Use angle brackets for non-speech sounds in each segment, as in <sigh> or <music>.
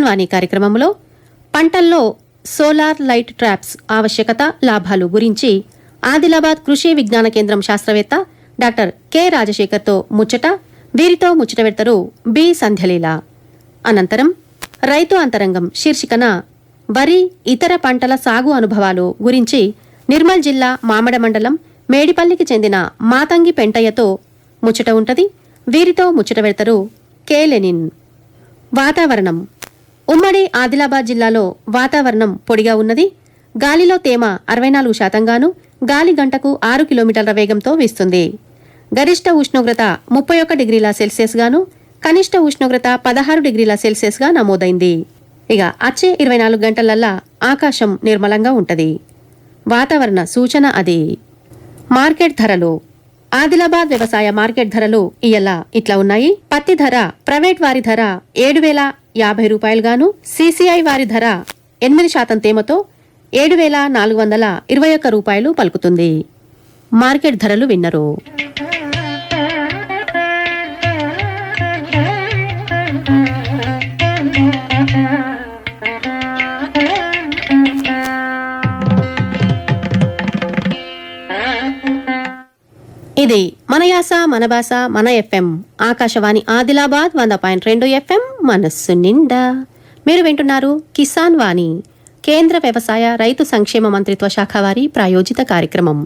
కిసాన్ వాణి కార్యక్రమంలో పంటల్లో solar light traps ఆవశ్యకత లాభాలు గురించి ఆదిలాబాద్ కృషి విజ్ఞాన కేంద్రం శాస్త్రవేత్త డాక్టర్ కె రాజశేఖర్తో ముచ్చట వీరితో ముచ్చట పెడతారు బి సంధ్యలీల. అనంతరం రైతు అంతరంగం శీర్షికన వరి ఇతర పంటల సాగు అనుభవాలు గురించి నిర్మల్ జిల్లా మామడ మండలం మేడిపల్లికి చెందిన మాతంగి పెంటయ్యతో ముచ్చట ఉంటది వీరితో ముచ్చట పెడతారు కె లెనిన్. వాతావరణం ఉమ్మడి ఆదిలాబాద్ జిల్లాలో వాతావరణం పొడిగా ఉన్నది. గాలిలో తేమ అరవై నాలుగు శాతంగాను గాలి గంటకు ఆరు కిలోమీటర్ల వేగంతో వీస్తుంది. గరిష్ట ఉష్ణోగ్రత ముప్పై ఒక్క డిగ్రీల సెల్సియస్ గాను కనిష్ట ఉష్ణోగ్రత పదహారు డిగ్రీల సెల్సియస్గా నమోదైంది. ఇక అచ్చే ఇరవై నాలుగు గంటలల్లా ఆకాశం నిర్మలంగా ఉంటది. వాతావరణ సూచన అది. మార్కెట్ ధరలు. ఆదిలాబాద్ వ్యవసాయ మార్కెట్ ధరలు ఇయ్యల ఇట్లా ఉన్నాయి. పత్తి ధర ప్రైవేట్ వారి ధర ఏడు వేల యాభై రూపాయలుగాను సీసీఐ వారి ధర ఎనిమిది శాతం తేమతో ఏడు వేల నాలుగు వందల ఇరవై ఒక్క రూపాయలు పలుకుతుంది. మార్కెట్ ధరలు విన్నరు. ఇది మన యాస మన భాష మన ఎఫ్ఎం. ఆకాశవాణి ఆదిలాబాద్ వంద పాయింట్ రెండు ఎఫ్ఎం మనస్సు నిండా. మీరు వింటున్నారు కిసాన్ వాణి కేంద్ర వ్యవసాయ రైతు సంక్షేమ మంత్రిత్వ శాఖ వారి ప్రాయోజిత కార్యక్రమం.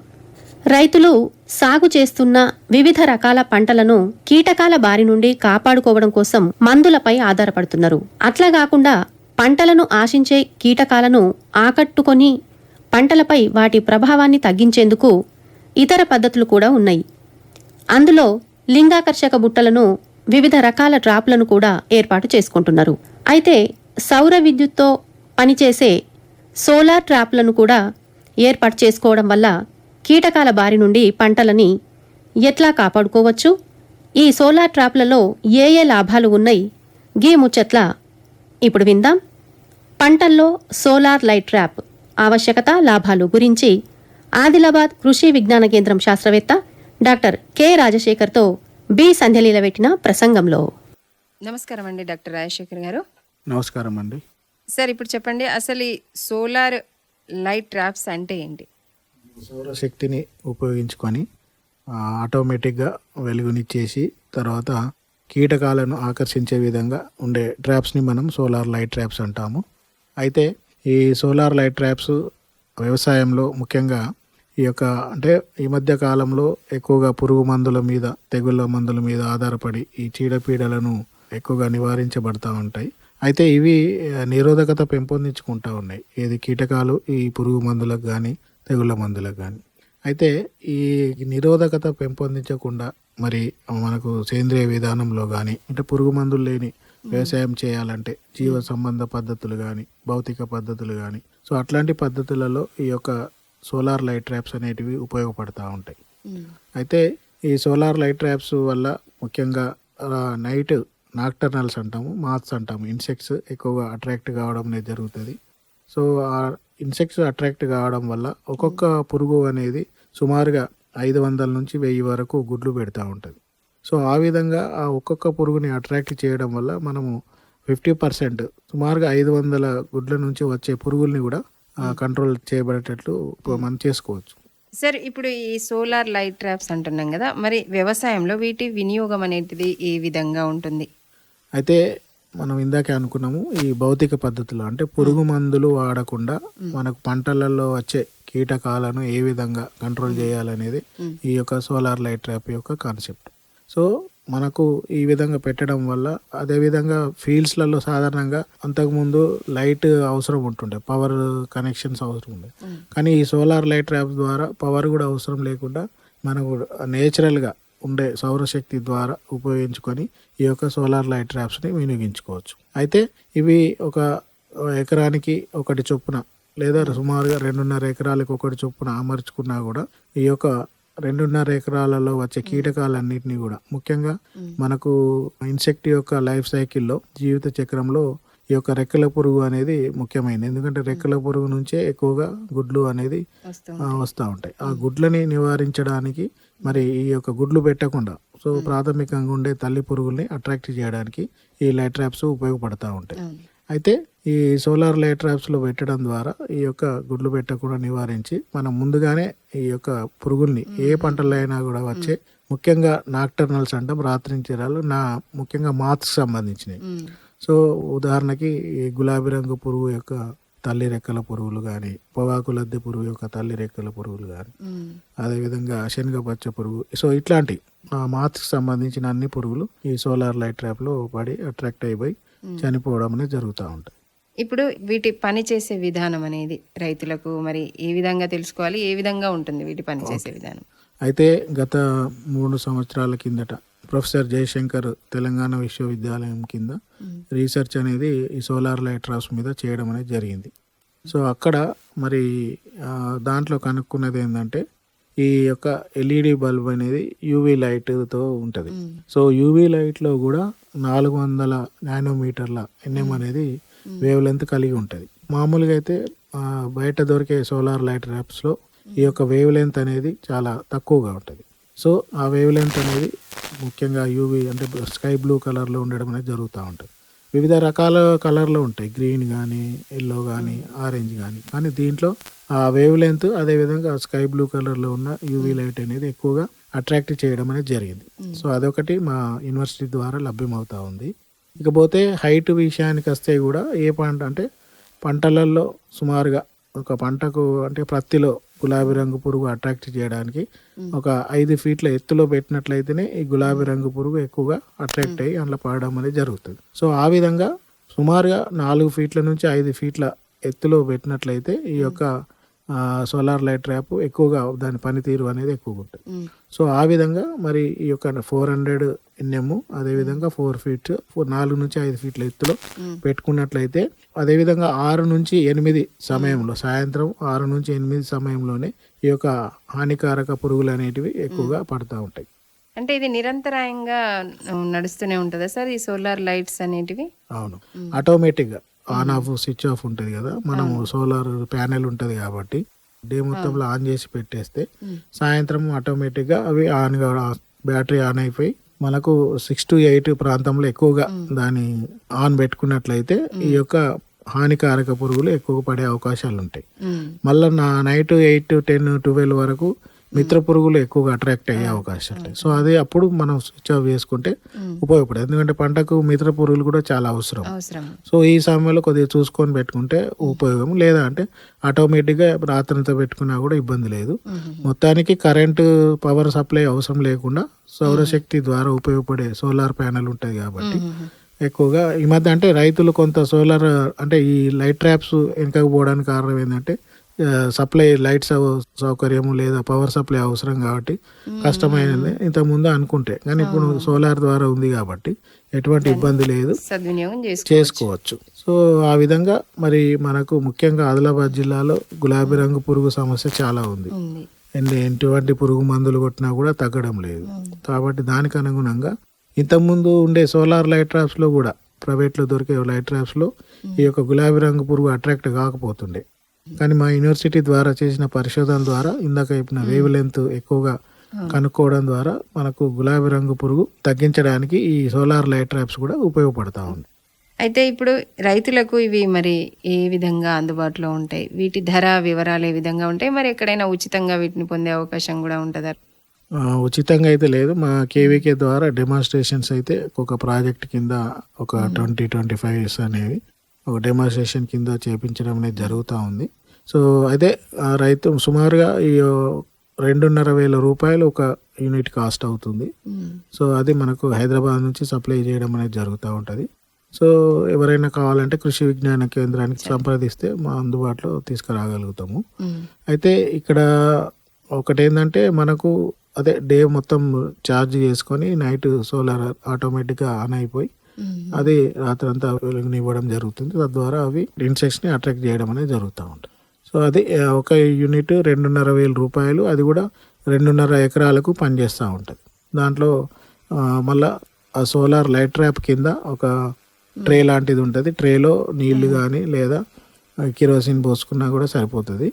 రైతులు సాగు చేస్తున్న వివిధ రకాల పంటలను కీటకాల బారి నుండి కాపాడుకోవడం కోసం మందులపై ఆధారపడుతున్నారు. అట్లా కాకుండా పంటలను ఆశించే కీటకాలను ఆకట్టుకొని పంటలపై వాటి ప్రభావాన్ని తగ్గించేందుకు ఇతర పద్ధతులు కూడా ఉన్నాయి. అందులో లింగాకర్షక బుట్టలను వివిధ రకాల ట్రాప్లను కూడా ఏర్పాటు చేసుకుంటున్నారు. అయితే సౌర విద్యుత్తో పనిచేసే సోలార్ ట్రాప్లను కూడా ఏర్పాటు చేసుకోవడం వల్ల కీటకాల బారి నుండి పంటలని ఎట్లా కాపాడుకోవచ్చు? ఈ సోలార్ ట్రాప్లలో ఏ ఏ లాభాలు ఉన్నాయి? గీ ముచ్చట్ల ఇప్పుడు విందాం. పంటల్లో సోలార్ లైట్ ట్రాప్ ఆవశ్యకత లాభాలు గురించి ఆదిలాబాద్ కృషి విజ్ఞాన కేంద్రం శాస్త్రవేత్త డాక్టర్ కె రాజశేఖర్తో బి సంధ్యలీల పెట్టిన ప్రసంగంలో. నమస్కారం అండి డాక్టర్ రాజశేఖర్ గారు. నమస్కారం అండి. సార్ ఇప్పుడు చెప్పండి అసలు ఈ సోలార్ లైట్ ట్రాప్స్ అంటే ఏంటి? సౌరశక్తిని ఉపయోగించుకొని ఆటోమేటిక్గా వెలుగునిచ్చేసి తర్వాత కీటకాలను ఆకర్షించే విధంగా ఉండే ట్రాప్స్ని మనం సోలార్ లైట్ ట్రాప్స్ అంటాము. అయితే ఈ సోలార్ లైట్ ట్రాప్స్ వ్యవసాయంలో ముఖ్యంగా ఈ యొక్క అంటే ఈ మధ్య కాలంలో ఎక్కువగా పురుగు మందుల మీద తెగుళ్ళ మందుల మీద ఆధారపడి ఈ చీడపీడలను ఎక్కువగా నివారించబడతా ఉంటాయి. అయితే ఇవి నిరోధకత పెంపొందించుకుంటా ఉన్నాయి. ఏది కీటకాలు ఈ పురుగు మందులకు కానీ తెగుళ్ళ మందులకు కానీ అయితే ఈ నిరోధకత పెంపొందించకుండా మరి మనకు సేంద్రియ విధానంలో కానీ అంటే పురుగు మందులు లేని వ్యవసాయం చేయాలంటే జీవ సంబంధ పద్ధతులు కానీ భౌతిక పద్ధతులు కానీ సో అట్లాంటి పద్ధతులలో ఈ యొక్క సోలార్ లైట్ ట్రాప్స్ అనేటివి ఉపయోగపడతా ఉంటాయి. అయితే ఈ సోలార్ లైట్ ట్రాప్స్ వల్ల ముఖ్యంగా నైట్ నాక్టర్నల్స్ అంటాము మాత్స్ అంటాము. ఇన్సెక్ట్స్ ఎక్కువగా అట్రాక్ట్ కావడం అనేది జరుగుతుంది. సో ఆ ఇన్సెక్ట్స్ అట్రాక్ట్ కావడం వల్ల ఒక్కొక్క పురుగు అనేది సుమారుగా ఐదు వందల నుంచి వెయ్యి వరకు గుడ్లు పెడతా ఉంటుంది. సో ఆ విధంగా ఆ ఒక్కొక్క పురుగుని అట్రాక్ట్ చేయడం వల్ల మనము ఫిఫ్టీ పర్సెంట్ సుమారుగా ఐదు వందల గుడ్ల నుంచి వచ్చే పురుగుల్ని కూడా కంట్రోల్ చేయబడేటట్లు మనం చేసుకోవచ్చు. సార్ ఇప్పుడు ఈ సోలార్ లైట్ ట్రాప్స్ అంటున్నాం కదా మరి వ్యవసాయంలో వీటి వినియోగం అనేది ఏ విధంగా ఉంటుంది? అయితే మనం ఇందాకే అనుకున్నాము ఈ భౌతిక పద్ధతిలో అంటే పురుగు మందులు వాడకుండా మనకు పంటలలో వచ్చే కీటకాలను ఏ విధంగా కంట్రోల్ చేయాలనేది ఈ యొక్క సోలార్ లైట్ ట్రాప్ యొక్క కాన్సెప్ట్ సో మనకు ఈ విధంగా పెట్టడం వల్ల అదే విధంగా ఫీల్డ్స్లలో సాధారణంగా అంతకుముందు లైట్ అవసరం ఉంటుండే పవర్ కనెక్షన్స్ అవసరం ఉండే. కానీ ఈ సోలార్ లైట్ ట్రాప్ ద్వారా పవర్ కూడా అవసరం లేకుండా మనకు నేచురల్గా ఉండే సౌరశక్తి ద్వారా ఉపయోగించుకొని ఈ యొక్క సోలార్ లైట్ ట్రాప్స్ని వినియోగించుకోవచ్చు. అయితే ఇవి ఒక ఎకరానికి ఒకటి చొప్పున లేదా సుమారుగా రెండున్నర ఎకరాలకు ఒకటి చొప్పున అమర్చుకున్నా కూడా ఈ యొక్క రెండున్నర ఎకరాలలో వచ్చే కీటకాలన్నింటినీ కూడా. ముఖ్యంగా మనకు ఇన్సెక్ట్ యొక్క లైఫ్ సైకిల్లో జీవిత చక్రంలో ఈ యొక్క రెక్కల పురుగు అనేది ముఖ్యమైనది. ఎందుకంటే రెక్కల పురుగు నుంచే ఎక్కువగా గుడ్లు అనేది వస్తూ ఉంటాయి. ఆ గుడ్లని నివారించడానికి మరి ఈ యొక్క గుడ్లు పెట్టకుండా సో ప్రాథమికంగా ఉండే తల్లి పురుగుల్ని అట్రాక్ట్ చేయడానికి ఈ లైట్ ట్రాప్స్ ఉపయోగపడతా ఉంటాయి. అయితే ఈ సోలార్ లైట్ ట్రాప్స్లో పెట్టడం ద్వారా ఈ యొక్క గుడ్లు పెట్టకుండా నివారించి మనం ముందుగానే ఈ యొక్క పురుగుల్ని ఏ పంటలో అయినా కూడా వచ్చే ముఖ్యంగా నాక్టర్నల్స్ అంటాం రాత్రించరాలు నా ముఖ్యంగా మాత్స్ సంబంధించినవి. సో ఉదాహరణకి ఈ గులాబీ రంగు పురుగు యొక్క తల్లి రెక్కల పురుగులు కానీ పొగాకు లద్దె పురుగు యొక్క తల్లి రెక్కల పురుగులు కానీ. అదేవిధంగా శనగ పచ్చ పురుగు సో ఇట్లాంటి మాత్స్కి సంబంధించిన అన్ని పురుగులు ఈ సోలార్ లైట్ ట్రాప్లో పడి అట్రాక్ట్ అయిపోయి చనిపోవడం అనేది జరుగుతూ ఉంటాయి. ఇప్పుడు వీటి పని చేసే విధానం అనేది రైతులకు మరి ఏ విధంగా తెలుసుకోవాలి? ఏ విధంగా ఉంటుంది వీటి పని చేసే విధానం? అయితే గత మూడు సంవత్సరాల కిందట ప్రొఫెసర్ జయశంకర్ తెలంగాణ విశ్వవిద్యాలయం కింద రీసెర్చ్ అనేది ఈ సోలార్ లైట్ ట్రాప్స్ మీద చేయడం అనేది జరిగింది. సో అక్కడ మరి దాంట్లో కనుక్కున్నది ఏంటంటే ఈ యొక్క ఎల్ఈడి బల్బ్ అనేది యూవీ లైట్తో ఉంటుంది. సో యూవీ లైట్లో కూడా నాలుగు వందల నానోమీటర్ల ఎన్ఎం అనేది వేవ్ లెంత్ కలిగి ఉంటుంది. మామూలుగా అయితే బయట దొరికే సోలార్ లైట్ ర్యాప్స్లో ఈ యొక్క వేవ్ లెంత్ అనేది చాలా తక్కువగా ఉంటుంది. సో ఆ వేవ్ లెంత్ అనేది ముఖ్యంగా యూవీ అంటే స్కై బ్లూ కలర్లో ఉండడం అనేది జరుగుతూ ఉంటుంది. వివిధ రకాల కలర్లో ఉంటాయి. గ్రీన్ కానీ ఎల్లో కానీ ఆరెంజ్ కానీ కానీ దీంట్లో ఆ వేవ్ లెంత్ అదేవిధంగా స్కై బ్లూ కలర్లో ఉన్న యూవీ లైట్ అనేది ఎక్కువగా అట్రాక్ట్ చేయడం అనేది జరిగింది. సో అదొకటి మా యూనివర్సిటీ ద్వారా లభ్యమవుతా ఉంది. ఇకపోతే హైట్ విషయానికి వస్తే కూడా ఏ పంట అంటే పంటలలో సుమారుగా ఒక పంటకు అంటే ప్రత్తిలో గులాబీ రంగు పురుగు అట్రాక్ట్ చేయడానికి ఒక ఐదు ఫీట్ల ఎత్తులో పెట్టినట్లయితేనే ఈ గులాబీ రంగు పురుగు ఎక్కువగా అట్రాక్ట్ అయ్యి అందులో పడడం అనేది జరుగుతుంది. సో ఆ విధంగా సుమారుగా నాలుగు ఫీట్ల నుంచి ఐదు ఫీట్ల ఎత్తులో పెట్టినట్లయితే ఈ యొక్క సోలార్ లైట్ ట్రాప్ ఎక్కువగా దాని పనితీరు అనేది ఎక్కువగా ఉంటుంది. సో ఆ విధంగా మరి ఈ యొక్క ఫోర్ హండ్రెడ్ ఎన్ఎం అదేవిధంగా ఫోర్ ఫీట్ ఫోర్ నాలుగు నుంచి ఐదు ఫీట్ల ఎత్తులో పెట్టుకున్నట్లయితే అదేవిధంగా ఆరు నుంచి ఎనిమిది సమయంలో సాయంత్రం ఆరు నుంచి ఎనిమిది సమయంలోనే ఈ యొక్క హానికారక పురుగులు అనేటివి ఎక్కువగా పడుతూ ఉంటాయి. అంటే ఇది నిరంతరాయంగా నడుస్తూనే ఉంటుందా సార్ ఈ సోలార్ లైట్స్ అనేటివి? అవును. ఆటోమేటిక్గా ఆన్ ఆఫ్ స్విచ్ ఆఫ్ ఉంటుంది కదా మనం సోలార్ ప్యానెల్ ఉంటుంది కాబట్టి డే మొత్తంలో ఆన్ చేసి పెట్టేస్తే సాయంత్రం ఆటోమేటిక్గా అవి ఆన్ బ్యాటరీ ఆన్ అయిపోయి మనకు సిక్స్ టు ఎయిట్ ప్రాంతంలో ఎక్కువగా దాని ఆన్ పెట్టుకున్నట్లయితే ఈ యొక్క హానికారక పురుగులు ఎక్కువ పడే అవకాశాలు ఉంటాయి. మళ్ళీ నా నైట్ ఎయిట్ టెన్ ట్వెల్వ్ వరకు మిత్ర పురుగులు ఎక్కువగా అట్రాక్ట్ అయ్యే అవకాశాలు ఉంటాయి. సో అది అప్పుడు మనం స్విచ్ ఆఫ్ చేసుకుంటే ఉపయోగపడదు. ఎందుకంటే పంటకు మిత్ర పురుగులు కూడా చాలా అవసరం. అవసరం. సో ఈ సమయంలో కొద్దిగా చూసుకొని పెట్టుకుంటే ఉపయోగం. లేదా అంటే ఆటోమేటిక్గా రాత్రంతా పెట్టుకున్నా కూడా ఇబ్బంది లేదు. మొత్తానికి కరెంటు పవర్ సప్లై అవసరం లేకుండా సౌరశక్తి ద్వారా ఉపయోగపడే సోలార్ ప్యానెల్ ఉంటుంది కాబట్టి ఎక్కువగా ఈ మధ్య అంటే రైతులు కొంత సోలార్ అంటే ఈ లైట్ ట్రాప్స్ వెనకకు పోవడానికి కారణం ఏంటంటే సప్లై లైట్స్ సౌకర్యము లేదా పవర్ సప్లై అవసరం కాబట్టి కష్టమైనది ఇంతకుముందు అనుకుంటే. కానీ ఇప్పుడు సోలార్ ద్వారా ఉంది కాబట్టి ఎటువంటి ఇబ్బంది లేదు. చేసుకోవచ్చు. సో ఆ విధంగా మరి మనకు ముఖ్యంగా ఆదిలాబాద్ జిల్లాలో గులాబీ రంగు పురుగు సమస్య చాలా ఉంది. ఎటువంటి పురుగు మందులు కొట్టినా కూడా తగ్గడం లేదు. కాబట్టి దానికి అనుగుణంగా ఇంతకుముందు ఉండే సోలార్ లైట్ ట్రాప్స్లో కూడా ప్రైవేట్లో దొరికే లైట్ ట్రాప్స్లో ఈ యొక్క గులాబీ రంగు పురుగు అట్రాక్ట్ కాకపోతుండే. కానీ మా యూనివర్సిటీ ద్వారా చేసిన పరిశోధన ద్వారా ఇందాక చెప్పిన వేవ్ లెంత్ ఎక్కువగా కనుక్కోవడం ద్వారా మనకు గులాబీ రంగు పురుగు తగ్గించడానికి ఈ సోలార్ లైట్ ట్రాప్స్ కూడా ఉపయోగపడతా ఉంది అయితే ఇప్పుడు రైతులకు ఇవి మరి ఏ విధంగా అందుబాటులో ఉంటాయి? వీటి ధర వివరాలు ఏ విధంగా ఉంటాయి? మరి ఎక్కడైనా ఉచితంగా వీటిని పొందే అవకాశం కూడా ఉంటుందా? ఉచితంగా అయితే లేదు. మా కేవీకే ద్వారా డెమాన్స్ట్రేషన్స్ అయితే ఒక ప్రాజెక్ట్ కింద ఒక ట్వంటీ ట్వంటీ ఫైవ్ ఇయర్స్ అనేవి ఒక డెమాన్స్ట్రేషన్ కింద చేపించడం అనేది జరుగుతూ ఉంది. సో అయితే ఆ రైతు సుమారుగా ఈ రెండున్నర వేల రూపాయలు ఒక యూనిట్ కాస్ట్ అవుతుంది. సో అది మనకు హైదరాబాద్ నుంచి సప్లై చేయడం అనేది జరుగుతూ ఉంటుంది. సో ఎవరైనా కావాలంటే కృషి విజ్ఞాన కేంద్రానికి సంప్రదిస్తే మా అందుబాటులో తీసుకురాగలుగుతాము. అయితే ఇక్కడ ఒకటి ఏంటంటే మనకు అదే డే మొత్తం ఛార్జ్ చేసుకొని నైట్ సోలార్ ఆటోమేటిక్గా ఆన్ అయిపోయి అది రాత్రంతా వెలుగునివ్వడం జరుగుతుంది. తద్వారా అవి ఇన్సెక్ట్స్ని అట్రాక్ట్ చేయడం అనేది జరుగుతూ ఉంటుంది. సో అది ఒక యూనిట్ రెండున్నర వేల రూపాయలు అది కూడా రెండున్నర ఎకరాలకు పనిచేస్తూ ఉంటుంది. దాంట్లో మళ్ళా ఆ సోలార్ లైట్ ట్రాప్ కింద ఒక ట్రే లాంటిది ఉంటుంది. ట్రేలో నీళ్ళు కానీ లేదా కిరోసిన్ పోసుకున్నా కూడా సరిపోతుంది.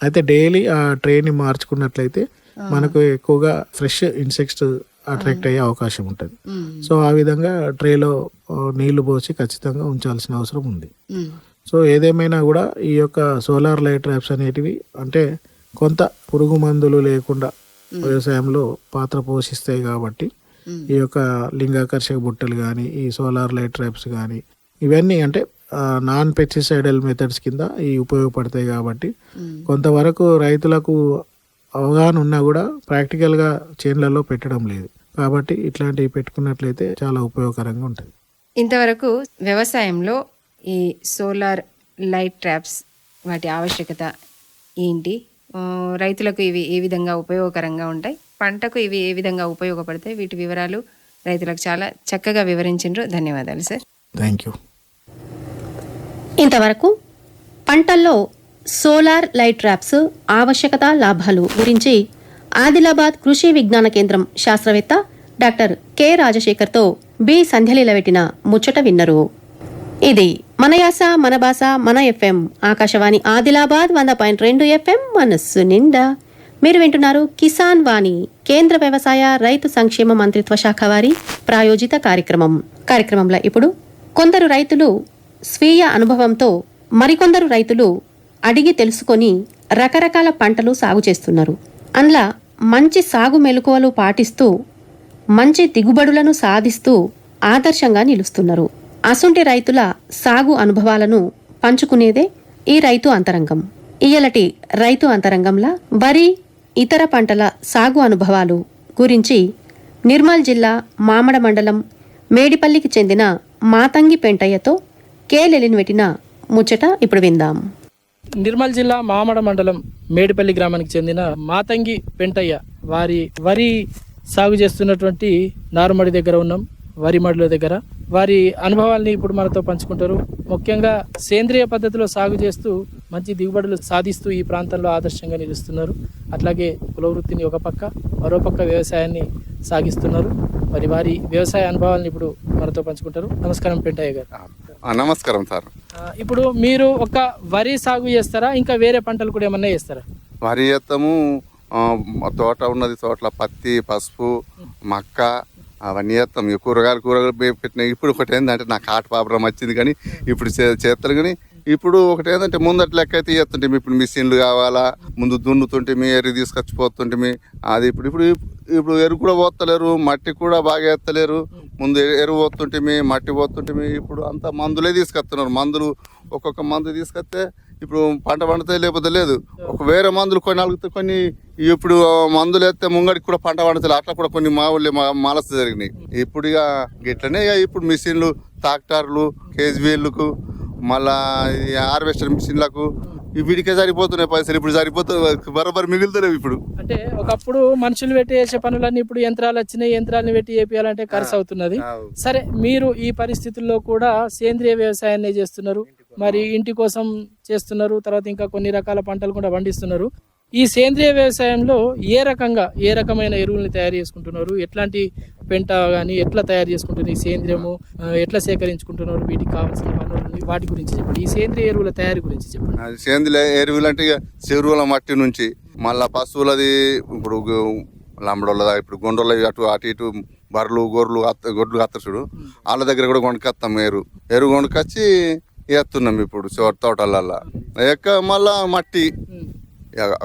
అయితే డైలీ ఆ ట్రేని మార్చుకున్నట్లయితే మనకు ఎక్కువగా ఫ్రెష్ ఇన్సెక్ట్స్ అట్రాక్ట్ అయ్యే అవకాశం ఉంటుంది. సో ఆ విధంగా ట్రేలో నీళ్ళు పోసి ఖచ్చితంగా ఉంచాల్సిన అవసరం ఉంది. సో ఏదేమైనా కూడా ఈ యొక్క సోలార్ లైట్ ట్రాప్స్ అనేటివి అంటే కొంత పురుగు మందులు లేకుండా వ్యవసాయంలో పాత్ర పోషిస్తాయి కాబట్టి ఈ యొక్క లింగాకర్షక బుట్టలు కానీ ఈ సోలార్ లైట్ ట్రాప్స్ కానీ ఇవన్నీ అంటే నాన్ పెస్టిసైడల్ మెథడ్స్ కింద ఈ ఉపయోగపడతాయి కాబట్టి కొంతవరకు రైతులకు అవగాహన ఉన్నా కూడా ప్రాక్టికల్గా చేన్లలో పెట్టడం లేదు. కాబట్టి ఇట్లాంటివి పెట్టుకున్నట్లయితే చాలా ఉపయోగకరంగా ఉంటుంది. ఇంతవరకు వ్యవసాయంలో ఈ సోలార్ లైట్ ట్రాప్స్ వాటి ఆవశ్యకత ఏంటి? రైతులకు ఇవి ఏ విధంగా ఉపయోగకరంగా ఉంటాయి? పంటకు ఇవి ఏ విధంగా ఉపయోగపడతాయి? వీటి వివరాలు రైతులకు చాలా చక్కగా వివరించిండ్రు ధన్యవాదాలు సార్. థ్యాంక్ యూ ఇంతవరకు పంటల్లో సోలార్ లైట్ ట్రాప్స్ ఆవశ్యకత లాభాలు గురించి ఆదిలాబాద్ కృషి విజ్ఞాన కేంద్రం శాస్త్రవేత్త డాక్టర్ కె రాజశేఖర్తో బి సంధ్యలీల పెట్టిన ముచ్చట విన్నరు. ఇది మన యాస మన భాష మన ఎఫ్ఎం. ఆకాశవాణి ఆదిలాబాద్ వంద పాయింట్ రెండు ఎఫ్ఎం మనస్సు నిండా. మీరు వింటున్నారు కిసాన్ వాణి కేంద్ర వ్యవసాయ రైతు సంక్షేమ మంత్రిత్వ శాఖ వారి ప్రాయోజిత కార్యక్రమం. కార్యక్రమంలో ఇప్పుడు కొందరు రైతులు స్వీయ అనుభవంతో మరికొందరు రైతులు అడిగి తెలుసుకొని రకరకాల పంటలు సాగు చేస్తున్నారు. అందులో మంచి సాగు మెలకువలు పాటిస్తూ మంచి దిగుబడులను సాధిస్తూ ఆదర్శంగా నిలుస్తున్నారు. అసుంటి రైతుల సాగు అనుభవాలను పంచుకునేదే ఈ రైతు అంతరంగం. ఇయలటి రైతు అంతరంగంలా వరి ఇతర పంటల సాగు అనుభవాలు గురించి నిర్మల్ జిల్లా మామడ మండలం మేడిపల్లికి చెందిన మాతంగి పెంటయ్యతో కేలెలినవెటిన ముచ్చట ఇప్పుడు విందాం. నిర్మల్ జిల్లా మామడ మండలం మేడిపల్లి గ్రామానికి చెందిన మాతంగి పెంటయ్య వారి వరి సాగు చేస్తున్నటువంటి నారుమడి దగ్గర ఉన్నాం. వరి మడుల దగ్గర. వారి అనుభవాల్ని ఇప్పుడు మనతో పంచుకుంటారు. ముఖ్యంగా సేంద్రియ పద్ధతిలో సాగు చేస్తూ మంచి దిగుబడులు సాధిస్తూ ఈ ప్రాంతంలో ఆదర్శంగా నిలుస్తున్నారు. అట్లాగే కుల వృత్తిని ఒక పక్క మరో పక్క వ్యవసాయాన్ని సాగిస్తున్నారు. మరి వారి వ్యవసాయ అనుభవాలను ఇప్పుడు మనతో పంచుకుంటారు. నమస్కారం పెంటయ్య గారు. నమస్కారం సార్. ఇప్పుడు మీరు ఒక వరి సాగు చేస్తారా? ఇంకా వేరే పంటలు కూడా ఏమన్నా చేస్తారా? వరి చేస్తాము. తోట ఉన్నది తోటలో పత్తి పసుపు మక్క అవన్నీ చేస్తాం. ఈ కూరగాయలు కూరగాయలు పే- పెట్టిన ఇప్పుడు ఒకటి ఏంటంటే నాకు ఆట పాపరం వచ్చింది కానీ ఇప్పుడు చే- చేస్తారు కానీ ఇప్పుడు ఒకటి ఏంటంటే ముందటి లెక్క అయితే చేస్తుంటే ఇప్పుడు మిషన్లు కావాలా ముందు దున్నుతుంటే మీ ఎరువు తీసుకొచ్చిపోతుంటే మీ అది ఇప్పుడు ఇప్పుడు ఇప్పుడు ఎరువు కూడా పోతలేరు మట్టి కూడా బాగా ఎత్తలేరు. ముందు ఎరువు పోతుంటే మీ మట్టి పోతుంటే మీ ఇప్పుడు అంతా మందులే తీసుకొస్తున్నారు. మందులు ఒక్కొక్క మందు తీసుకొస్తే ఇప్పుడు పంట పండితే లేకపోతే లేదు. ఒక వేరే మందులు కొన్ని అలుగుతాయి కొన్ని ఇప్పుడు మందులు వేస్తే ముంగడికి కూడా పంట పండుతుంది అట్లా కూడా కొన్ని మా ఊళ్ళో మా- మాలస జరిగినాయి. ఇప్పుడు ఇక గిట్లనే ఇక ఇప్పుడు మిషన్లు ట్రాక్టర్లు కేజీవీళ్ళకు మళ్ళా హార్వెస్టర్ మిషన్లకు వీడికే సరిపోతున్నాయి పైసలు. ఇప్పుడు సరిపోతున్నాయి బరోబర్ మిగులుతున్నాయి ఇప్పుడు. అంటే ఒకప్పుడు మనుషులు పెట్టి చేసే పనులన్నీ ఇప్పుడు యంత్రాలు వచ్చినాయి. యంత్రాలను పెట్టి చేపియాలంటే ఖర్చు అవుతున్నది. సరే మీరు ఈ పరిస్థితుల్లో కూడా సేంద్రియ వ్యవసాయాన్ని చేస్తున్నారు. మరి ఇంటి కోసం చేస్తున్నారు తర్వాత ఇంకా కొన్ని రకాల పంటలు కూడా పండిస్తున్నారు. ఈ సేంద్రియ వ్యవసాయంలో ఏ రకంగా ఏ రకమైన ఎరువుల్ని తయారు చేసుకుంటున్నారు? ఎట్లాంటి పెంట కానీ ఎట్లా తయారు చేసుకుంటున్నారు ఈ సేంద్రియము? ఎట్లా సేకరించుకుంటున్నారు? వీటికి కావాల్సిన వనరుల్ని వాటి గురించి చెప్పండి. ఈ సేంద్రియ ఎరువుల తయారీ గురించి చెప్పండి. సేంద్రియ ఎరువులు అంటే చెరువుల మట్టి నుంచి మళ్ళా పశువులది ఇప్పుడు లంబడోళ్ళ ఇప్పుడు గుండ్రోళ్ళ అటు అటు ఇటు బర్రెలు గొర్రెలు అత్త గొడ్లు అత్త చూడు. వాళ్ళ దగ్గర కూడా కొనుక్కొస్తాం ఎరు ఎరు కొనుక్కొచ్చి వేస్తున్నాం ఇప్పుడు చో- తోటలల్లా. ఎక్క మళ్ళా మట్టి.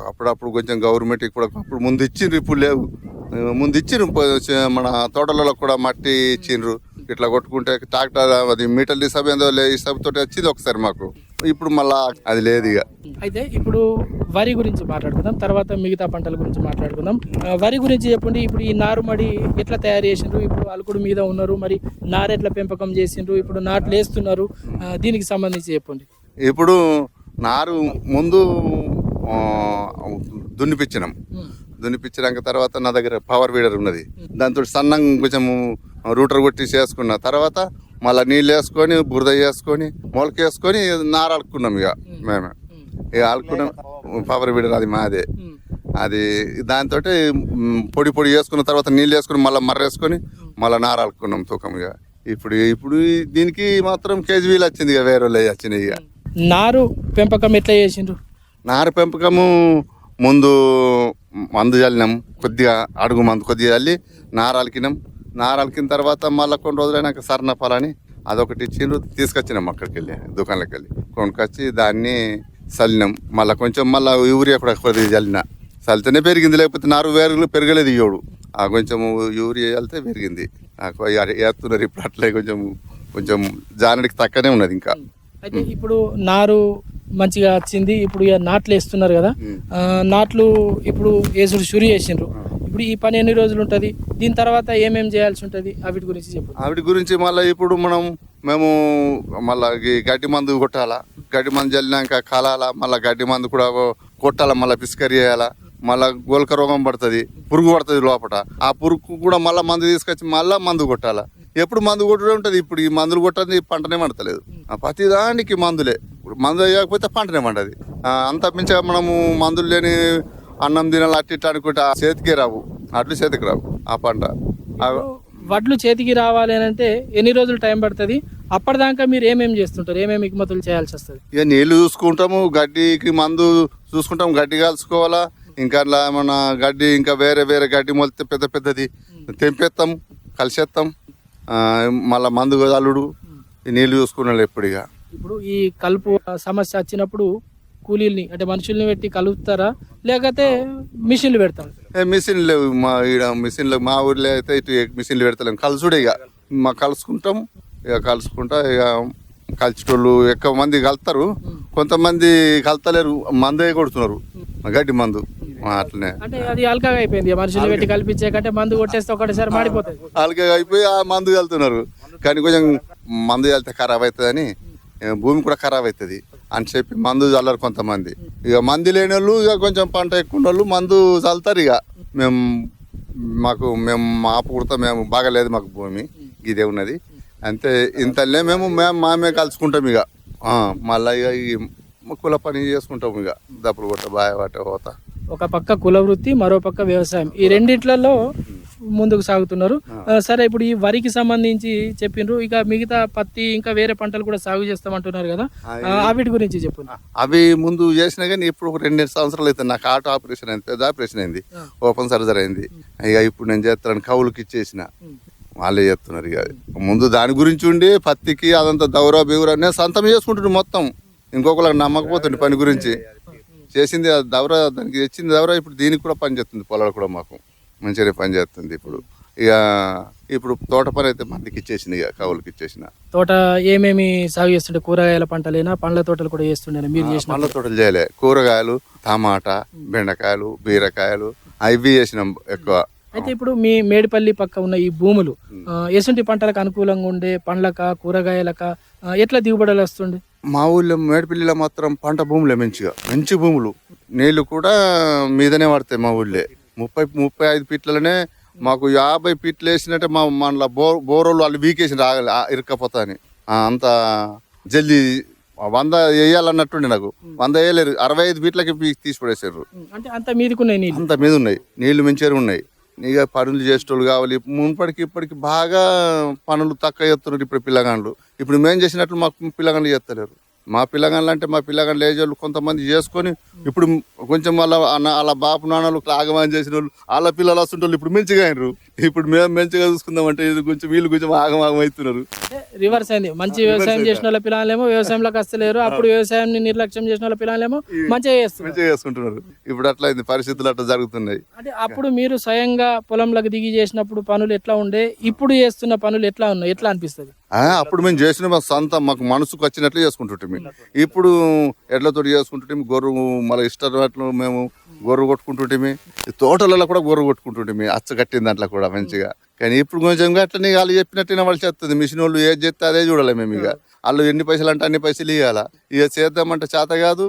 అప్పుడప్పుడు కొంచెం గవర్నమెంట్ ఇప్పుడు అప్పుడు ముందు ఇచ్చిండ్రు ఇప్పుడు లేవు. ముందు ఇచ్చిండ్రు మన తోటలలో కూడా మట్టి ఇచ్చిండ్రు. ఇట్లా కొట్టుకుంటే ట్రాక్టర్ అది మీటర్లు ఇసబ్ ఏందో లే ఇసబ్ తోటి వచ్చింది ఒకసారి మాకు. ఇప్పుడు మళ్ళా అది లేదు ఇక. అయితే ఇప్పుడు వరి గురించి మాట్లాడుకుందాం తర్వాత మిగతా పంటల గురించి మాట్లాడుకుందాం. ఆ, వరి గురించి చెప్పండి ఇప్పుడు ఈ నారుమడి ఎట్లా తయారు చేసిండ్రు? ఇప్పుడు అలుకుడు మీద ఉన్నారు మరి నారు ఎట్లా పెంపకం చేసిండ్రు? ఇప్పుడు నాట్లు వేస్తున్నారు ఆ, దీనికి సంబంధించి చెప్పండి. ఇప్పుడు నారు ముందు ఆ, దున్నిపించినాం. దున్నిపించినాక తర్వాత నా దగ్గర పవర్ వీడర్ ఉన్నది. దాంతో సన్నంగా కొంచెం రూటర్ కొట్టి చేసుకున్న తర్వాత మళ్ళీ నీళ్ళు వేసుకొని బురద వేసుకొని మొలకేసుకొని నార అలుకున్నాం ఇక మేమే. ఇక అలుకున్నాం పవర్ వీడర్ అది మాదే. అది దాంతో పొడి పొడి వేసుకున్న తర్వాత నీళ్ళు వేసుకుని మళ్ళీ మర్రేసుకొని మళ్ళీ నార అలుకున్నాం తూకం ఇక. ఇప్పుడు ఇప్పుడు దీనికి మాత్రం కేజీవీలు వచ్చింది ఇక వేరే వాళ్ళు వచ్చినాయి ఇక. నారు పెంపకం ఎట్లా చేసిండ్రు? నార పెంపకము ముందు మందు చల్లినాం కొద్దిగా అడుగు మందు కొద్దిగా చల్లి నార అలికినాం. నార అలికిన తర్వాత మళ్ళీ కొన్ని రోజులైనాక సర్ణ ఫలాని అదొకటి ఇచ్చిండ్రు తీసుకొచ్చినాం అక్కడికి వెళ్ళి దుకాణంలోకి వెళ్ళి కొనుకొచ్చి దాన్ని చల్లినాం మళ్ళీ కొంచెం మళ్ళీ యూరియా కూడా కొద్దిగా చల్లిన చల్లితేనే పెరిగింది లేకపోతే నారు వేరు పెరగలేదు ఇయ్యోడు ఆ కొంచెం యూరియా చల్లితే పెరిగింది. నాకు వేస్తున్నారు ఇప్పుడు అట్లే కొంచెం కొంచెం జానడికి తక్కనే ఉన్నది ఇంకా. అయితే ఇప్పుడు నారు మంచిగా వచ్చింది ఇప్పుడు ఇక నాట్లు వేస్తున్నారు కదా. నాట్లు ఇప్పుడు వేసుడు షురు చేసిండ్రు. ఇప్పుడు ఈ పని ఎన్ని రోజులు ఉంటుంది? దీని తర్వాత ఏమేం చేయాల్సి ఉంటుంది? వీటి గురించి చెప్పు. ఆవిడ గురించి మళ్ళీ ఇప్పుడు మనం మేము మళ్ళీ గడ్డి మందు కొట్టాలా? గడ్డి మందు చల్లినాక కలాలా? మళ్ళీ గడ్డి మందు కూడా కొట్టాలా? మళ్ళీ పిస్కరీ చేయాలా? మళ్ళీ గోల్క రోగం పడుతుంది పురుగు పడుతుంది లోపల ఆ పురుగు కూడా మళ్ళీ మందు తీసుకొచ్చి మళ్ళీ మందు కొట్టాలా? ఎప్పుడు మందు కొట్టడం ఉంటుంది. ఇప్పుడు ఈ మందులు కొట్టది పంటనే పండతలేదు. ప్రతి దానికి మందులే. ఇప్పుడు మందు వేయకపోతే పంటనే పండది. అంత మించగా మనము మందులు లేని అన్నం తినాలి అట్టి ఇట్లా అనుకుంటే ఆ చేతికే రావు. అట్లు చేతికి రావు ఆ పంట. వడ్లు చేతికి రావాలి అని అంటే ఎన్ని రోజులు టైం పడుతుంది? అప్పటిదాకా మీరు ఏమేం చేస్తుంటారు? ఏమేమి ఎగుమతులు చేయాల్సి వస్తుంది? ఇక నీళ్ళు చూసుకుంటాము గడ్డికి మందు చూసుకుంటాం గడ్డి కాల్చుకోవాలా? ఇంకా అట్లా మన గడ్డి ఇంకా వేరే వేరే గడ్డి మొలితే పెద్ద పెద్దది. తెంపేస్తాం కలిసేస్తాం మళ్ళా మందు అల్లుడు ఈ నీళ్ళు చూసుకున్నాడు ఎప్పుడు ఇక ఇప్పుడు ఈ కలుపు సమస్య వచ్చినప్పుడు కూలీల్ని అంటే మనుషుల్ని పెట్టి కలుపుతారా? లేకపోతే మిషన్లు పెడతారు? ఏ మిషన్లు లేవు మా ఈడ మిషన్లు మా ఊర్లో అయితే ఇటు మిషన్లు పెడతలేము కలుసుడే ఇక. మా కలుసుకుంటాం ఇక కలుసుకుంటా ఇక కలిసేటోళ్ళు ఎక్కువ మంది కలుతారు. కొంతమంది కలతలేరు మందే కొడుతున్నారు గడ్డి మందు. అట్లనే. అంటే అది అల్కాగా అయిపోయింది. ఇక మనుషుల్ని పెట్టి కల్పించే కంటే మందు కొట్టేస్తే ఒకటేసారి మాడిపోతుంది. వాళ్ళకి అయిపోయి ఆ మందు వెళ్తున్నారు కానీ కొంచెం మందు వెళ్తే ఖరాబ్ అవుతుందని భూమి కూడా ఖరాబ్ అవుతుంది అని చెప్పి మందు చల్లరు కొంతమంది. ఇక మంది లేని వాళ్ళు ఇక కొంచెం పంట ఎక్కువ వాళ్ళు మందు చల్లుతారు ఇక. మేము మాకు మేము మా పుడతా మేము బాగాలేదు మాకు భూమి. ఇదే ఉన్నది. అంతే ఇంతలే మేము మేము మామే కలుసుకుంటాం ఇక. మళ్ళా ఇక ఈ కుల పని చేసుకుంటాం ఇక. దప్పుడు కొట్ట బాగా పట్ట పోతా. ఒక పక్క కుల వృత్తి మరో పక్క వ్యవసాయం. ఈ రెండిట్లలో ముందుకు సాగుతున్నారు. సరే ఇప్పుడు ఈ వరికి సంబంధించి చెప్పిండ్రు ఇక మిగతా పత్తి ఇంకా వేరే పంటలు కూడా సాగు చేస్తామంటున్నారు కదా. వీటి గురించి చెప్పు. అవి ముందు చేసినా కానీ ఇప్పుడు ఒక రెండు సంవత్సరాలు అవుతుంది నాకు ఆట ఆపరేషన్ అయింది పెద్ద ఆపరేషన్ అయింది. ఓపెన్ సర్జరీ అయింది. ఇక ఇప్పుడు నేను చేస్తాను కవులకి ఇచ్చేసిన. వాళ్ళే చేస్తున్నారు ఇక. ముందు దాని గురించి ఉండి పత్తికి అదంతా దౌరా బెవురా నేను సొంతం చేసుకుంటుండే మొత్తం. ఇంకొకరికి నమ్మకపోతుండే పని గురించి. చేసింది దౌరా దానికి తెచ్చింది దౌరా ఇప్పుడు దీనికి కూడా పని చేస్తుంది పొలాలు కూడా మాకు. మంచిగానే పని చేస్తుంది ఇప్పుడు. ఇక ఇప్పుడు తోట పని అయితే మందికి ఇచ్చేసింది ఇక కవులకి ఇచ్చేసిన. తోట ఏమేమి సాగు చేస్తుంటే కూరగాయల పంటలేనా? పండ్ల తోటలు కూడా చేస్తుండే మీరు చేసిన పండ్ల తోటలు చేయలే. కూరగాయలు టమాటా బెండకాయలు బీరకాయలు అవి చేసినాం ఎక్కువ. అయితే ఇప్పుడు మీ మేడిపల్లి పక్క ఉన్న ఈ భూములు ఎసుంటి పంటలకు అనుకూలంగా ఉండే పండ్లక కూరగాయలక ఎట్లా దిగుబడులు వస్తుండే? మా ఊళ్ళో మేడపల్లిలో మాత్రం పంట భూములే మంచిగా. మంచి భూములు. నీళ్ళు కూడా మీదనే పడతాయి మా ఊళ్ళో. ముప్పై ముప్పై ఐదు ఫీట్లలోనే మాకు యాభై ఫీట్లు వేసినట్టే మా మన బో బోరోళ్ళు వాళ్ళు వీకేసి రాగలి ఇరక్కపోతా అని అంత జల్దీ వంద వేయాలన్నట్టుండే నాకు. వంద వేయలేరు. అరవై ఐదు ఫీట్లకి తీసి పడేసారు అంటే అంత మీదకున్నాయి అంత మీద ఉన్నాయి నీళ్ళు మంచిగా ఉన్నాయి. ఇక పనులు చేసేటోళ్ళు కావాలి. మునుపటికి ఇప్పటికి బాగా పనులు తక్కువ చేస్తున్నారు ఇప్పుడు పిల్లగాండ్లు ఇప్పుడు మేము చేసినట్లు మాకు పిల్లగాండ్లు చేస్తలేరు. మా పిల్లగాళ్ళు అంటే మా పిల్లగాళ్ళు ఏజ్ వాళ్ళు కొంతమంది చేసుకొని ఇప్పుడు కొంచెం వాళ్ళ వాళ్ళ బాపు నాన్నలు ఆగమని చేసిన వాళ్ళు వాళ్ళ పిల్లలు వస్తుంటారు ఇప్పుడు మంచిగా అయినరు. ఇప్పుడు మేము మంచిగా చూసుకుందామంటే ఇది కొంచెం వీళ్ళు కొంచెం ఆగమాగం అవుతున్నారు. రివర్స్ అయింది. మంచి వ్యవసాయం చేసిన వాళ్ళ పిల్లలేమో వ్యవసాయంలోకి వస్తలేరు అప్పుడు వ్యవసాయం నిర్లక్ష్యం చేసిన వాళ్ళ పిల్లలేమో మంచిగా చేస్తున్నారు. మంచిగా చేసుకుంటున్నారు ఇప్పుడు అట్లా అయింది. పరిస్థితులు అట్లా జరుగుతున్నాయి. అంటే అప్పుడు మీరు స్వయంగా పొలంలోకి దిగి చేసినప్పుడు పనులు ఎట్లా ఉండే? ఇప్పుడు చేస్తున్న పనులు ఎట్లా ఉన్నాయి? ఎట్లా అనిపిస్తుంది? అప్పుడు మేము చేసిన మా సొంత మాకు మనసుకు వచ్చినట్లు చేసుకుంటుంటే ఇప్పుడు ఎడ్లతోటి చేసుకుంటుంటే గొర్రె మళ్ళీ ఇష్టం మేము గొర్రె కొట్టుకుంటుంటే తోటలలో కూడా గొర్రె కొట్టుకుంటుంటే అచ్చ కట్టిన దాంట్లో కూడా మంచిగా. కానీ ఇప్పుడు కొంచెం అట్లనే వాళ్ళు చెప్పినట్టు వాళ్ళు చేస్తుంది. మిషన్ వాళ్ళు ఏది చేస్తే అదే చూడాలి మేము ఇక. వాళ్ళు ఎన్ని పైసలు అంటే అన్ని పైసలు ఇవ్వాలా ఇక చేద్దామంటే చేత కాదు.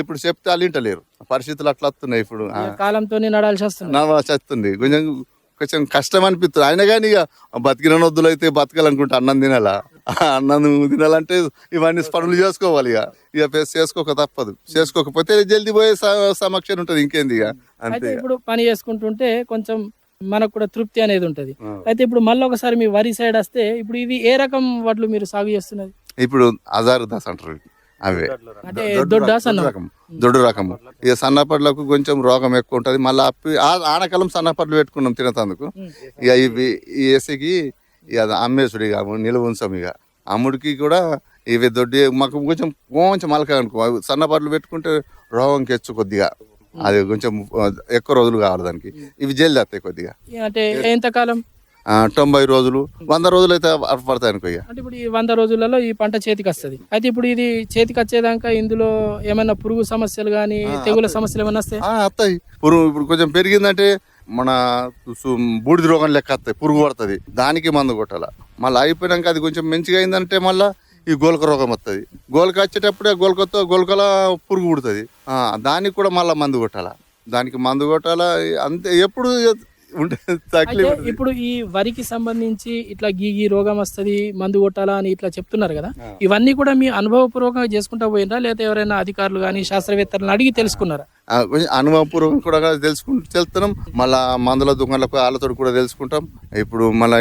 ఇప్పుడు చెప్తే వాళ్ళు వింటలేరు పరిస్థితులు అట్లా వస్తున్నాయి ఇప్పుడు. కాలంతో నడాల్సి వస్తుంది. నా చేస్తుంది కొంచెం కొంచెం కష్టం అనిపిస్తుంది. అయినా కానీ ఇక బతికిన నొద్దులు అయితే బతకాలనుకుంటే అన్నం తినాలా? అన్నం తినాలంటే ఇవన్నీ పనులు చేసుకోవాలి ఇక. ఇక చేసుకోక తప్పదు. చేసుకోకపోతే జల్దీ పోయే సమక్షం ఉంటుంది. ఇంకేంది ఇక? అంతే ఇప్పుడు పని చేసుకుంటుంటే కొంచెం మనకు కూడా తృప్తి అనేది ఉంటది. అయితే ఇప్పుడు మళ్ళీ ఒకసారి మీ వరి సైడ్ వస్తే ఇప్పుడు ఇది ఏ రకం వడ్లు మీరు సాగు చేస్తున్నది? ఇప్పుడు హజారు దాస్ అంటారు. అవే. దొడ్డు రకము. ఇక సన్నపడ్లకు కొంచెం రోగం ఎక్కువ ఉంటుంది. మళ్ళీ అప్పి ఆ- ఆనకాలం సన్నపడ్లు పెట్టుకున్నాం తినేందుకు ఇక ఇవి ఈ ఏసీకి ఇక అమ్మేసుడు ఇక నిలువ ఉంచాం ఇక. అమ్ముడికి కూడా ఇవి దొడ్డి మాకు కొంచెం కొంచెం మలక అనుకో. సన్నపడ్లు పెట్టుకుంటే రోగం కెచ్చు కొద్దిగా. అది కొంచెం ఎక్కువ రోజులు కావాలి దానికి. ఇవి జల్ది వస్తాయి కొద్దిగా. అంటే ఎంతకాలం తొంభై రోజులు వంద రోజులు అయితే పడతాయి అనుకో అంటే ఇప్పుడు ఈ వంద రోజులలో ఈ పంట చేతికి వస్తుంది. అయితే ఇప్పుడు ఇది చేతికి వచ్చేదాకా ఇందులో ఏమైనా పురుగు సమస్యలు కానీ తెగుల సమస్యలు ఏమైనా వస్తాయి? వస్తాయి పురుగు ఇప్పుడు కొంచెం పెరిగిందంటే మన బూడిద రోగం లెక్క వస్తాయి పురుగు పడుతుంది. దానికి మందు కొట్టాల. మళ్ళీ అయిపోయినాక అది కొంచెం మంచిగా అయిందంటే మళ్ళీ ఈ గోల్క రోగం వస్తుంది గోల్క వచ్చేటప్పుడే గోల్కతో గోల్కల పురుగు పుడుతుంది. దానికి కూడా మళ్ళీ మందు కొట్టాల. దానికి మందు కొట్టాలా అంతే. ఎప్పుడు ఇప్పుడు ఈ వరికి సంబంధించి ఇట్లా గీ గీ రోగం వస్తది మందు కొట్టాలా అని ఇట్లా చెప్తున్నారు కదా. ఇవన్నీ కూడా మీ అనుభవపూర్వకంగా చేసుకుంటా పోయినరా? లేదా ఎవరైనా అధికారులు కానీ శాస్త్రవేత్తలను అడిగి తెలుసుకున్నారా? కొంచెం అనుభవపూర్వకం కూడా తెలుసుకుంటూ తెలుస్తున్నాం. మళ్ళా మందుల దుకాణాలకు వాళ్ళతో కూడా తెలుసుకుంటాం. ఇప్పుడు మళ్ళీ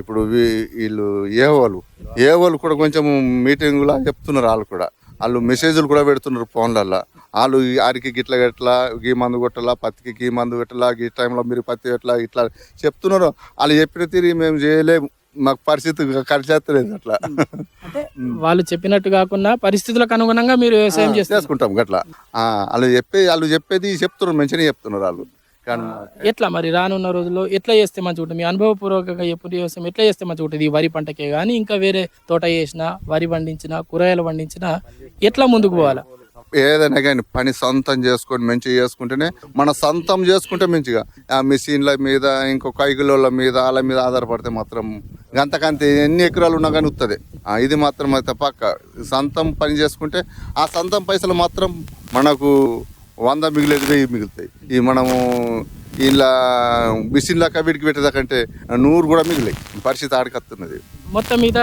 ఇప్పుడు వీళ్ళు ఏ వాళ్ళు ఏ వాళ్ళు కూడా కొంచెం మీటింగ్లా చెప్తున్నారు వాళ్ళు కూడా. వాళ్ళు మెసేజ్లు కూడా పెడుతున్నారు ఫోన్లల్లో. వాళ్ళు ఈ ఆరికి గిట్ల గట్లా గీ మందు కొట్టాలా పత్తికి గీ మందు పెట్టాలా ఈ టైంలో మీరు పత్తి ఎట్లా ఇట్లా చెప్తున్నారు. వాళ్ళు చెప్పిన తీరి మేము చేయలేము. మాకు పరిస్థితి ఖర్చేస్తలేదు అట్లా. అంటే <laughs> వాళ్ళు చెప్పినట్టు కాకుండా పరిస్థితులకు అనుగుణంగా మీరు వ్యవసాయం చేసుకుంటాం గట్లా. వాళ్ళు చెప్పే వాళ్ళు చెప్పేది చెప్తున్నారు మంచిగా చెప్తున్నారు వాళ్ళు. ఎట్లా మరి రానున్న రోజుల్లో ఎట్లా చేస్తే మంచిగా ఉంటుంది? మీ అనుభవపూర్వకంగా ఎప్పుడు వ్యవసాయం ఎట్లా చేస్తే మంచిగా ఉంటుంది ఈ వరి పంటకే? కానీ ఇంకా వేరే తోట వేసినా వరి పండించినా కూరగాయలు పండించినా ఎట్లా ముందుకు పోవాలా? ఏదైనా కానీ పని సొంతం చేసుకొని మంచిగా చేసుకుంటేనే మన సొంతం చేసుకుంటే మంచిగా. ఆ మిషన్ల మీద ఇంకో కైగుల మీద వాళ్ళ మీద ఆధారపడితే మాత్రం గంతకంత ఎన్ని ఎకరాలు ఉన్నా కానీ వస్తుంది ఇది మాత్రం అయితే పక్క. సొంతం పని చేసుకుంటే ఆ సొంతం పైసలు మాత్రం మనకు వంద మిగిలేదు వెయ్యి మిగులుతాయి. ఈ మనము ఇలా మిషన్ లెక్క వీటికి పెట్టేదాకంటే నూరు కూడా మిగిలాయి. పరిస్థితి ఆడికత్తున్నది. మొత్తం మీద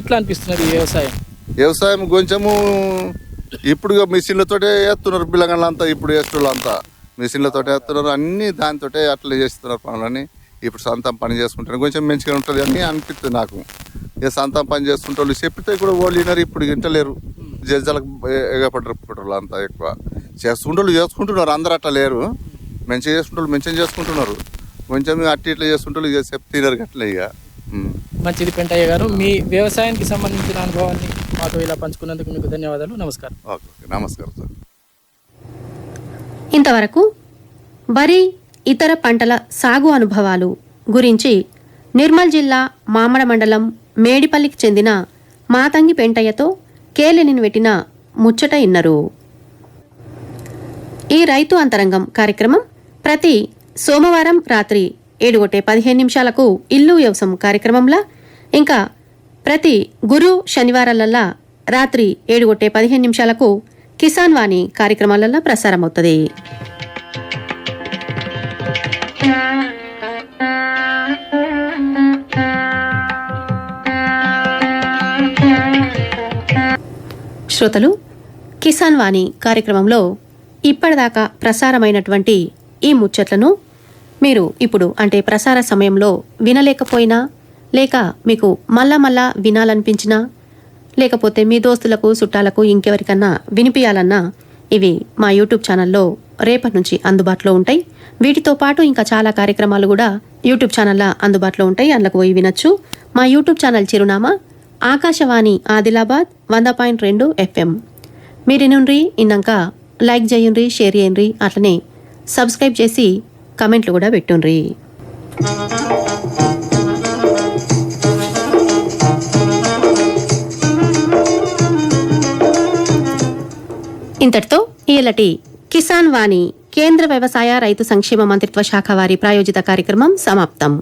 ఎట్లా అనిపిస్తున్నది వ్యవసాయం? వ్యవసాయం కొంచెము ఇప్పుడు మిషన్లతోటే వేస్తున్నారు పిల్లగాళ్ళు అంతా ఇప్పుడు వేస్తున్నారు అంతా మిషన్లతోటే వేస్తున్నారు అన్ని దానితోటే అట్లా చేస్తున్నారు పనులని ఇప్పుడు సొంతం పని చేసుకుంటారు కొంచెం మంచిగా ఉంటుంది అని అనిపిస్తుంది నాకు. ఇక సొంతం పని చేసుకుంటే వాళ్ళు చెప్తే కూడా వాళ్ళు వినరు ఇప్పుడు వింటలేరు. జడ్జలకు ఎగపడ్డారు అంతా ఎక్కువ. చేసుకుంటే చేసుకుంటున్నారు. అందరు అట్లా లేరు. మంచిగా చేసుకుంటారు మంచిగా చేసుకుంటున్నారు. కొంచెం అట్టి ఇట్లా చేసుకుంటారు ఇక చెప్తే తినరు అట్లా ఇక. మంచిది పెంటయ్య గారు. మీ వ్యవసాయానికి సంబంధించిన అనుభవాన్ని మాతో ఇలా పంచుకున్నందుకు మీకు ధన్యవాదాలు. నమస్కారం. Okay okay. నమస్కారం సార్. ఇంతవరకు వరి ఇతర పంటల సాగు అనుభవాలు గురించి నిర్మల్ జిల్లా మామడ మండలం మేడిపల్లికి చెందిన మాతంగి పెంటయ్యతో కేలెనిని పెట్టిన ముచ్చట ఇన్నరు. ఈ రైతు అంతరంగం కార్యక్రమం ప్రతి సోమవారం రాత్రి ఏడుగొట్టే పదిహేను నిమిషాలకు ఇల్లు వ్యవసం కార్యక్రమంలా ఇంకా ప్రతి గురు శనివారాలల్లా రాత్రి ఏడుగొట్టే పదిహేను నిమిషాలకు కిసాన్ వాణి కార్యక్రమాలల్లా ప్రసారమవుతుంది. శ్రోతలు కిసాన్ వాణి కార్యక్రమంలో ఇప్పటిదాకా ప్రసారమైనటువంటి ఈ ముచ్చట్లను మీరు ఇప్పుడు అంటే ప్రసార సమయంలో వినలేకపోయినా లేక మీకు మళ్ళా మళ్ళా వినాలనిపించినా లేకపోతే మీ దోస్తులకు చుట్టాలకు ఇంకెవరికన్నా వినిపించాలన్నా ఇవి మా యూట్యూబ్ ఛానల్లో రేపటి నుంచి అందుబాటులో ఉంటాయి. వీటితో పాటు ఇంకా చాలా కార్యక్రమాలు కూడా యూట్యూబ్ ఛానల్లో అందుబాటులో ఉంటాయి. అందులోకి పోయి వినొచ్చు. మా యూట్యూబ్ ఛానల్ చిరునామా ఆకాశవాణి ఆదిలాబాద్ వంద పాయింట్ రెండు ఎఫ్ఎం. మీరు నుండి ఇన్నాక లైక్ చేయండి షేర్ చేయండి అట్లనే సబ్స్క్రైబ్ చేసి కమెంట్లు కూడా పెట్టుండ్రి ఇంతటితో ఈలటి కిసాన్ వాణి కేంద్ర వ్యవసాయ రైతు సంక్షేమ మంత్రిత్వ శాఖ వారి ప్రాయోజిత కార్యక్రమం సమాప్తం.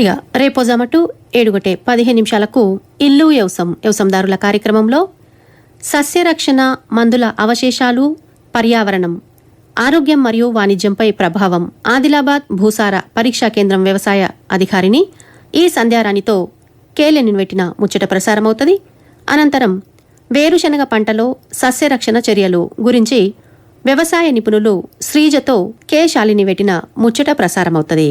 ఇక రేపోజామటు ఏడుగొటే పదిహేను నిమిషాలకు ఇల్లు వ్యవసం వ్యవసందారుల కార్యక్రమంలో సస్యరక్షణ మందుల అవశేషాలు పర్యావరణం ఆరోగ్యం మరియు వాణిజ్యంపై ప్రభావం ఆదిలాబాద్ భూసార పరీక్షా కేంద్రం వ్యవసాయ అధికారిని ఈ సంధ్యారాణితో కేలెనిన్వెట్టిన ముచ్చట ప్రసారమవుతుంది. అనంతరం వేరుశనగ పంటలో సస్యరక్షణ చర్యలు గురించి వ్యవసాయ నిపుణులు శ్రీజతో కె శాలిని వెట్టిన ముచ్చట ప్రసారమవుతుంది.